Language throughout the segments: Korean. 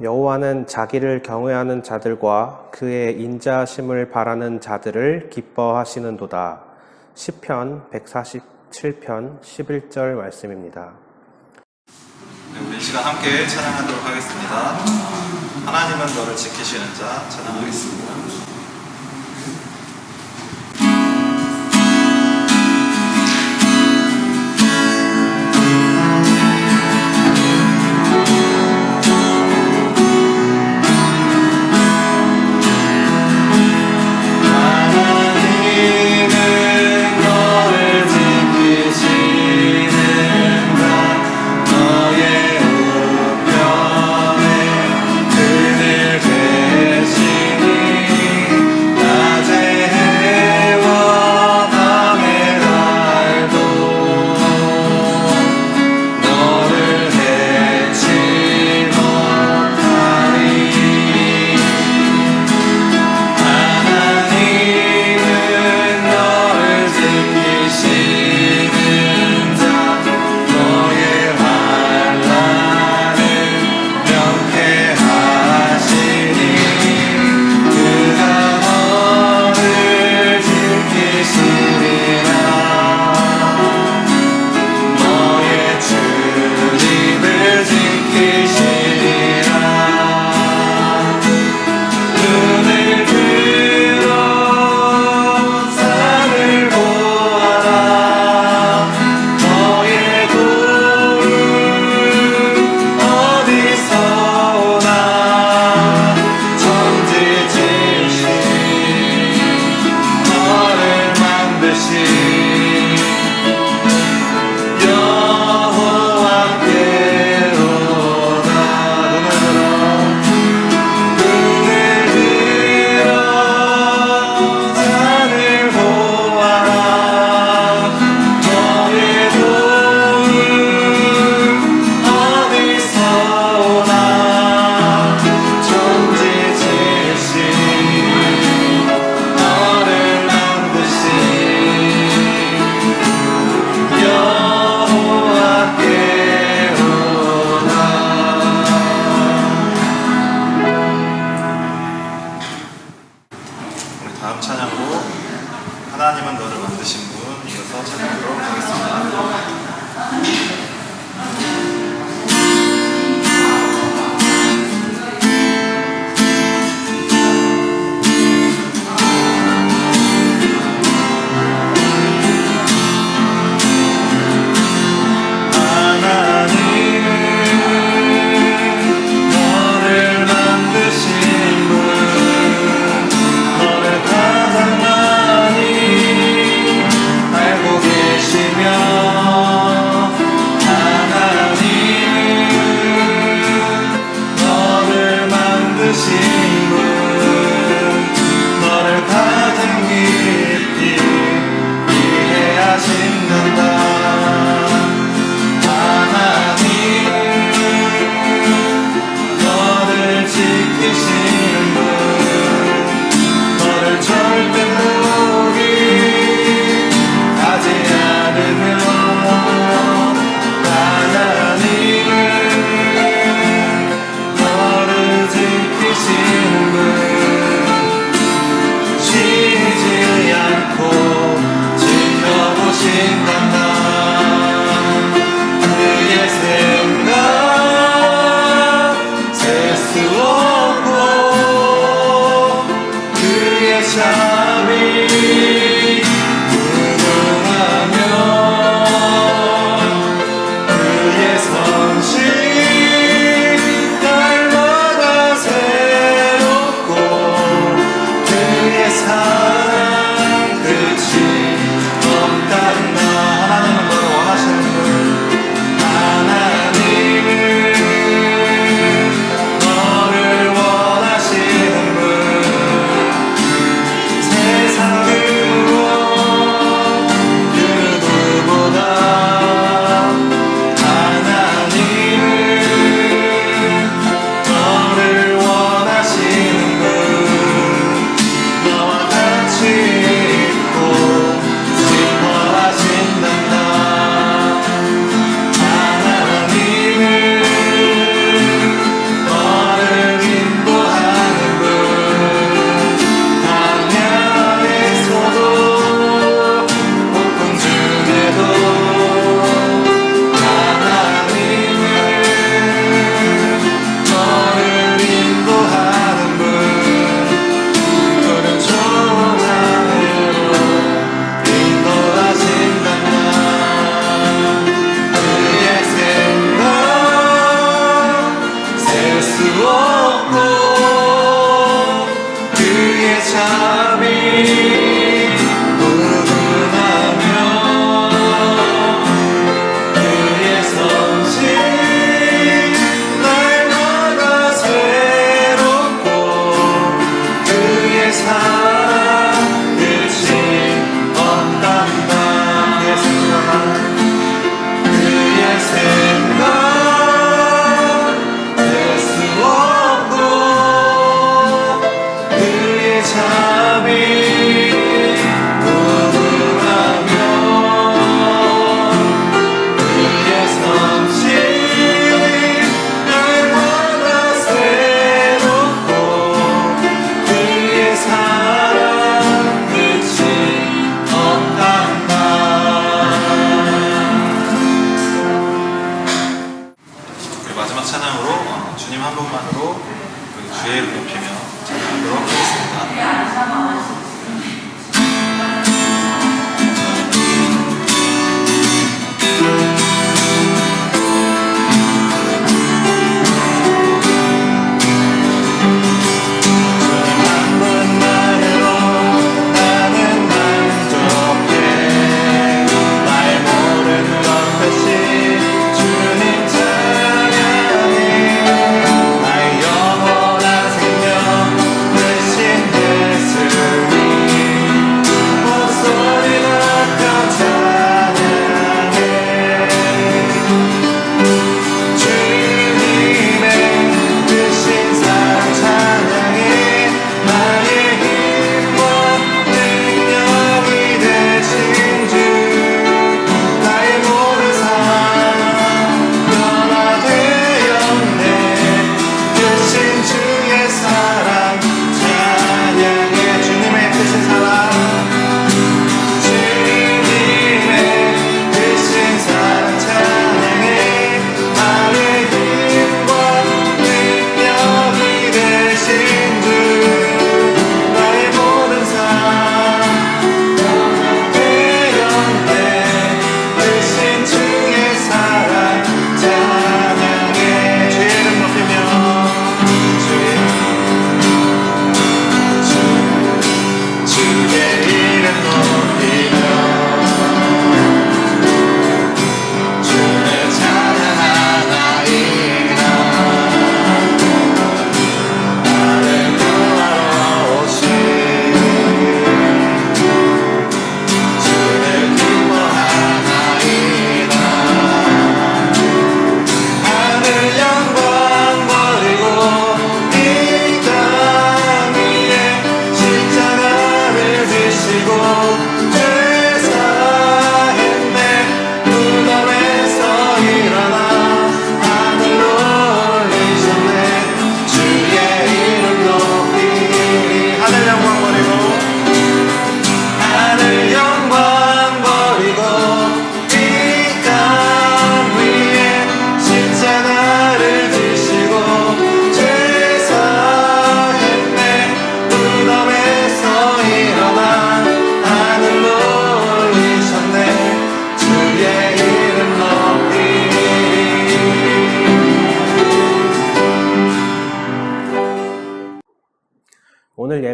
여호와는 자기를 경외하는 자들과 그의 인자심을 바라는 자들을 기뻐하시는도다. 시편 147편 11절 말씀입니다. 네, 우리 이 시간 함께 찬양하도록 하겠습니다. 하나님은 너를 지키시는 자 찬양하겠습니다.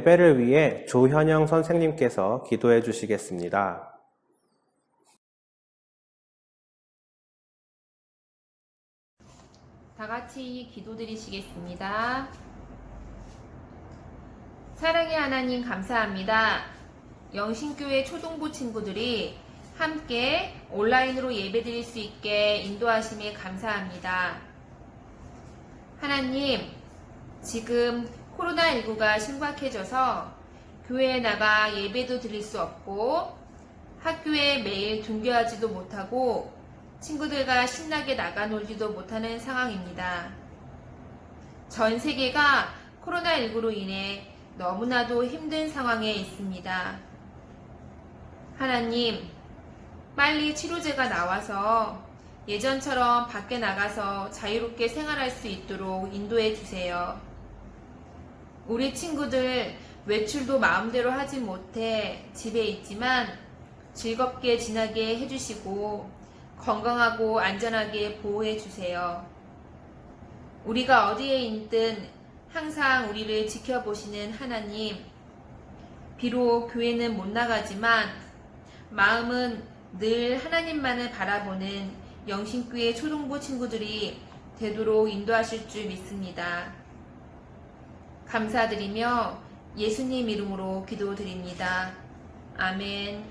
예배를 위해 조현영 선생님께서 기도해 주시겠습니다. 다 같이 기도드리시겠습니다. 사랑의 하나님 감사합니다. 영신교회 초동부 친구들이 함께 온라인으로 예배드릴 수 있게 인도하심에 감사합니다. 하나님, 지금 코로나19가 심각해져서 교회에 나가 예배도 드릴 수 없고 학교에 매일 등교하지도 못하고 친구들과 신나게 나가 놀지도 못하는 상황입니다. 전 세계가 코로나19로 인해 너무나도 힘든 상황에 있습니다. 하나님, 빨리 치료제가 나와서 예전처럼 밖에 나가서 자유롭게 생활할 수 있도록 인도해 주세요. 우리 친구들 외출도 마음대로 하지 못해 집에 있지만 즐겁게 지나게 해주시고 건강하고 안전하게 보호해 주세요. 우리가 어디에 있든 항상 우리를 지켜보시는 하나님, 비록 교회는 못 나가지만 마음은 늘 하나님만을 바라보는 영신교회 초등부 친구들이 되도록 인도하실 줄 믿습니다. 감사드리며 예수님 이름으로 기도드립니다. 아멘.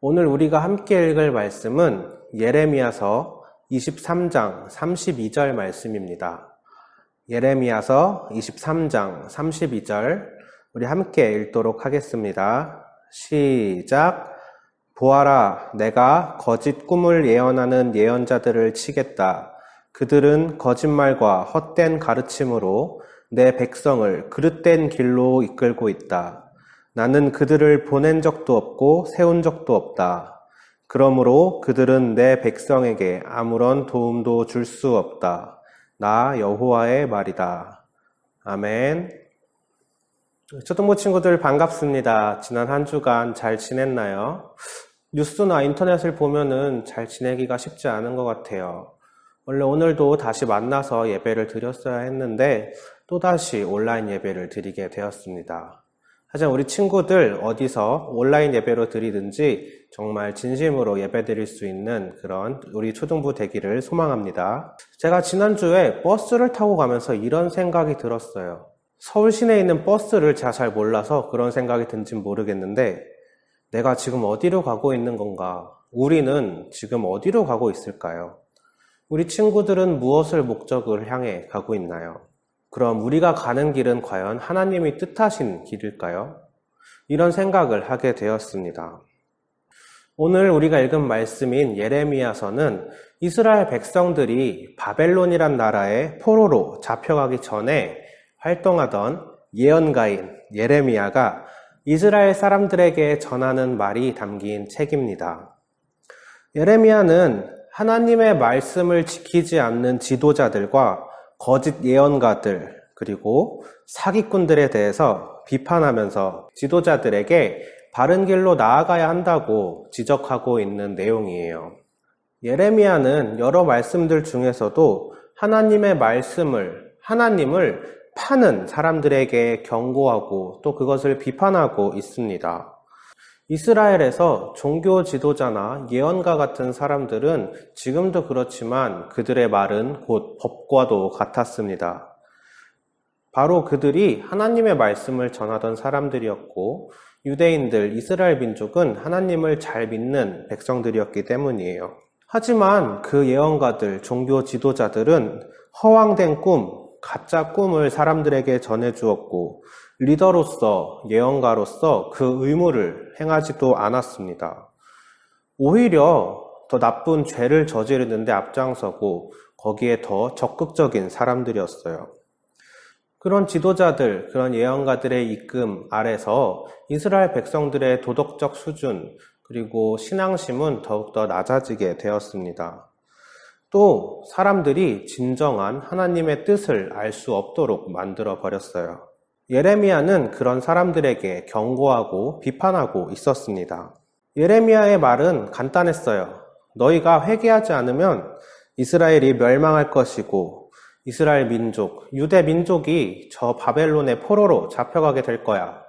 오늘 우리가 함께 읽을 말씀은 예레미야서 23장 32절 말씀입니다. 예레미야서 23장 32절 우리 함께 읽도록 하겠습니다. 시작. 보아라, 내가 거짓 꿈을 예언하는 예언자들을 치겠다. 그들은 거짓말과 헛된 가르침으로 내 백성을 그릇된 길로 이끌고 있다. 나는 그들을 보낸 적도 없고 세운 적도 없다. 그러므로 그들은 내 백성에게 아무런 도움도 줄 수 없다. 나 여호와의 말이다. 아멘. 초등부 친구들 반갑습니다. 지난 한 주간 잘 지냈나요? 뉴스나 인터넷을 보면은 잘 지내기가 쉽지 않은 것 같아요. 원래 오늘도 다시 만나서 예배를 드렸어야 했는데 또다시 온라인 예배를 드리게 되었습니다. 하지만 우리 친구들 어디서 온라인 예배로 드리든지 정말 진심으로 예배 드릴 수 있는 그런 우리 초등부 되기를 소망합니다. 제가 지난주에 버스를 타고 가면서 이런 생각이 들었어요. 서울 시내에 있는 버스를 제가 잘 몰라서 그런 생각이 든진 모르겠는데 내가 지금 어디로 가고 있는 건가? 우리는 지금 어디로 가고 있을까요? 우리 친구들은 무엇을 목적을 향해 가고 있나요? 그럼 우리가 가는 길은 과연 하나님이 뜻하신 길일까요? 이런 생각을 하게 되었습니다. 오늘 우리가 읽은 말씀인 예레미야서는 이스라엘 백성들이 바벨론이란 나라의 포로로 잡혀가기 전에 활동하던 예언가인 예레미야가 이스라엘 사람들에게 전하는 말이 담긴 책입니다. 예레미야는 하나님의 말씀을 지키지 않는 지도자들과 거짓 예언가들, 그리고 사기꾼들에 대해서 비판하면서 지도자들에게 바른 길로 나아가야 한다고 지적하고 있는 내용이에요. 예레미야는 여러 말씀들 중에서도 하나님의 말씀을, 하나님을 파는 사람들에게 경고하고 또 그것을 비판하고 있습니다. 이스라엘에서 종교 지도자나 예언가 같은 사람들은 지금도 그렇지만 그들의 말은 곧 법과도 같았습니다. 바로 그들이 하나님의 말씀을 전하던 사람들이었고 유대인들, 이스라엘 민족은 하나님을 잘 믿는 백성들이었기 때문이에요. 하지만 그 예언가들, 종교 지도자들은 허황된 꿈, 가짜 꿈을 사람들에게 전해주었고 리더로서, 예언가로서 그 의무를 행하지도 않았습니다. 오히려 더 나쁜 죄를 저지르는데 앞장서고 거기에 더 적극적인 사람들이었어요. 그런 지도자들, 그런 예언가들의 이끌 아래서 이스라엘 백성들의 도덕적 수준, 그리고 신앙심은 더욱더 낮아지게 되었습니다. 또 사람들이 진정한 하나님의 뜻을 알 수 없도록 만들어 버렸어요. 예레미야는 그런 사람들에게 경고하고 비판하고 있었습니다. 예레미야의 말은 간단했어요. 너희가 회개하지 않으면 이스라엘이 멸망할 것이고 이스라엘 민족, 유대 민족이 저 바벨론의 포로로 잡혀가게 될 거야.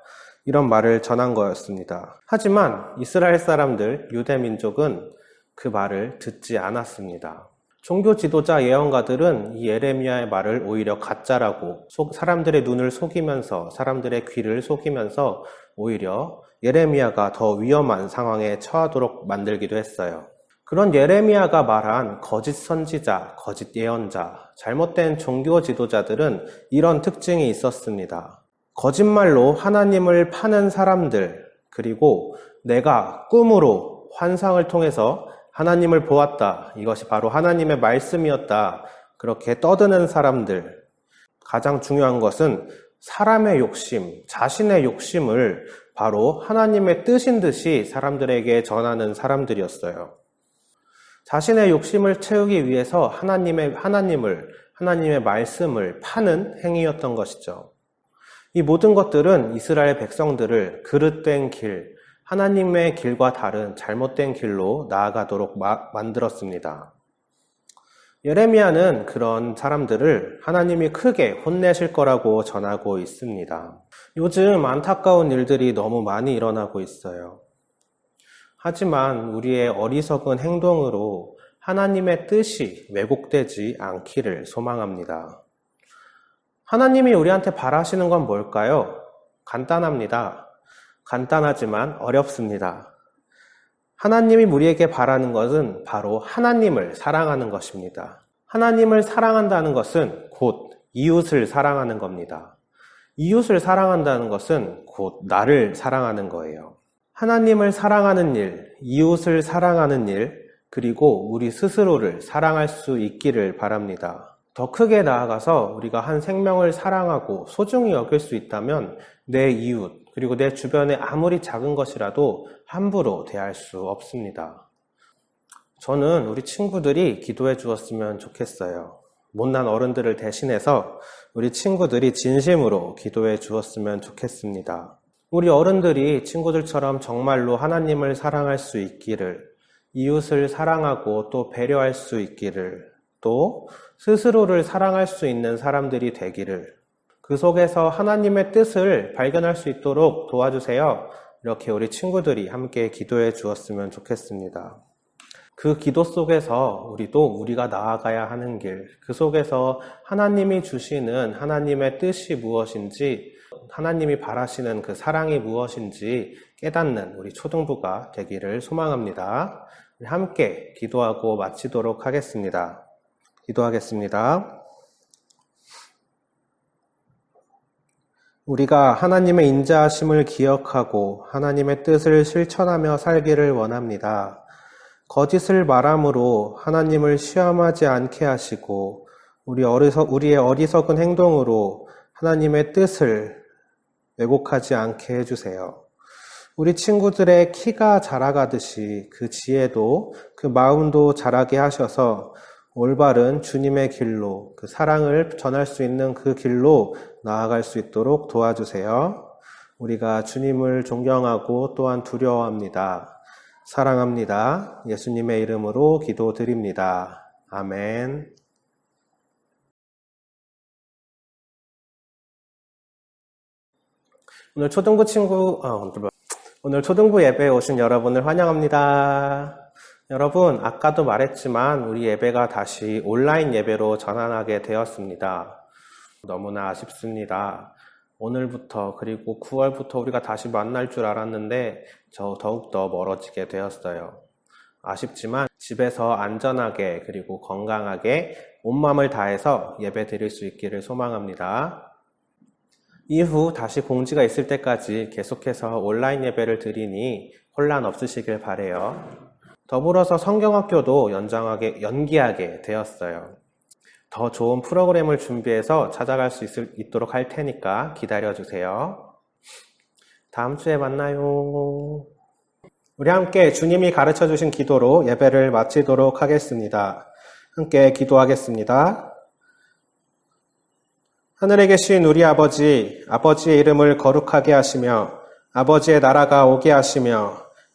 이런 말을 전한 거였습니다. 하지만 이스라엘 사람들, 유대 민족은 그 말을 듣지 않았습니다. 종교 지도자 예언가들은 이 예레미야의 말을 오히려 가짜라고 속- 사람들의 눈을 속이면서 사람들의 귀를 속이면서 오히려 예레미야가 더 위험한 상황에 처하도록 만들기도 했어요. 그런 예레미야가 말한 거짓 선지자, 거짓 예언자, 잘못된 종교 지도자들은 이런 특징이 있었습니다. 거짓말로 하나님을 파는 사람들, 그리고 내가 꿈으로 환상을 통해서 하나님을 보았다. 이것이 바로 하나님의 말씀이었다. 그렇게 떠드는 사람들. 가장 중요한 것은 사람의 욕심, 자신의 욕심을 바로 하나님의 뜻인 듯이 사람들에게 전하는 사람들이었어요. 자신의 욕심을 채우기 위해서 하나님의, 하나님을, 하나님의 말씀을 파는 행위였던 것이죠. 이 모든 것들은 이스라엘 백성들을 그릇된 길, 하나님의 길과 다른 잘못된 길로 나아가도록 마- 만들었습니다. 예레미야는 그런 사람들을 하나님이 크게 혼내실 거라고 전하고 있습니다. 요즘 안타까운 일들이 너무 많이 일어나고 있어요. 하지만 우리의 어리석은 행동으로 하나님의 뜻이 왜곡되지 않기를 소망합니다. 하나님이 우리한테 바라시는 건 뭘까요? 간단합니다. 간단하지만 어렵습니다. 하나님이 우리에게 바라는 것은 바로 하나님을 사랑하는 것입니다. 하나님을 사랑한다는 것은 곧 이웃을 사랑하는 겁니다. 이웃을 사랑한다는 것은 곧 나를 사랑하는 거예요. 하나님을 사랑하는 일, 이웃을 사랑하는 일, 그리고 우리 스스로를 사랑할 수 있기를 바랍니다. 더 크게 나아가서 우리가 한 생명을 사랑하고 소중히 여길 수 있다면 내 이웃, 그리고 내 주변에 아무리 작은 것이라도 함부로 대할 수 없습니다. 저는 우리 친구들이 기도해 주었으면 좋겠어요. 못난 어른들을 대신해서 우리 친구들이 진심으로 기도해 주었으면 좋겠습니다. 우리 어른들이 친구들처럼 정말로 하나님을 사랑할 수 있기를, 이웃을 사랑하고 또 배려할 수 있기를, 또 스스로를 사랑할 수 있는 사람들이 되기를, 그 속에서 하나님의 뜻을 발견할 수 있도록 도와주세요. 이렇게 우리 친구들이 함께 기도해 주었으면 좋겠습니다. 그 기도 속에서 우리도 우리가 나아가야 하는 길, 그 속에서 하나님이 주시는 하나님의 뜻이 무엇인지, 하나님이 바라시는 그 사랑이 무엇인지 깨닫는 우리 초등부가 되기를 소망합니다. 함께 기도하고 마치도록 하겠습니다. 기도하겠습니다. 우리가 하나님의 인자하심을 기억하고 하나님의 뜻을 실천하며 살기를 원합니다. 거짓을 말함으로 하나님을 시험하지 않게 하시고 우리 어리석, 우리의 어리석은 행동으로 하나님의 뜻을 왜곡하지 않게 해주세요. 우리 친구들의 키가 자라가듯이 그 지혜도 그 마음도 자라게 하셔서 올바른 주님의 길로 그 사랑을 전할 수 있는 그 길로 나아갈 수 있도록 도와주세요. 우리가 주님을 존경하고 또한 두려워합니다. 사랑합니다. 예수님의 이름으로 기도드립니다. 아멘. 오늘 초등부 친구, 아, 오늘 뭐- 오늘 초등부 예배에 오신 여러분을 환영합니다. 여러분, 아까도 말했지만 우리 예배가 다시 온라인 예배로 전환하게 되었습니다. 너무나 아쉽습니다. 오늘부터 그리고 9월부터 우리가 다시 만날 줄 알았는데 저 더욱더 멀어지게 되었어요. 아쉽지만 집에서 안전하게 그리고 건강하게 온 마음을 다해서 예배 드릴 수 있기를 소망합니다. 이후 다시 공지가 있을 때까지 계속해서 온라인 예배를 드리니 혼란 없으시길 바래요. 더불어서 성경학교도 연장하게 연기하게 되었어요. 더 좋은 프로그램을 준비해서 찾아갈 수 있을, 있도록 할 테니까 기다려 주세요. 다음 주에 만나요. 우리 함께 주님이 가르쳐 주신 기도로 예배를 마치도록 하겠습니다. 함께 기도하겠습니다. 하늘에 계신 우리 아버지, 아버지의 이름을 거룩하게 하시며, 아버지의 나라가 오게 하시며,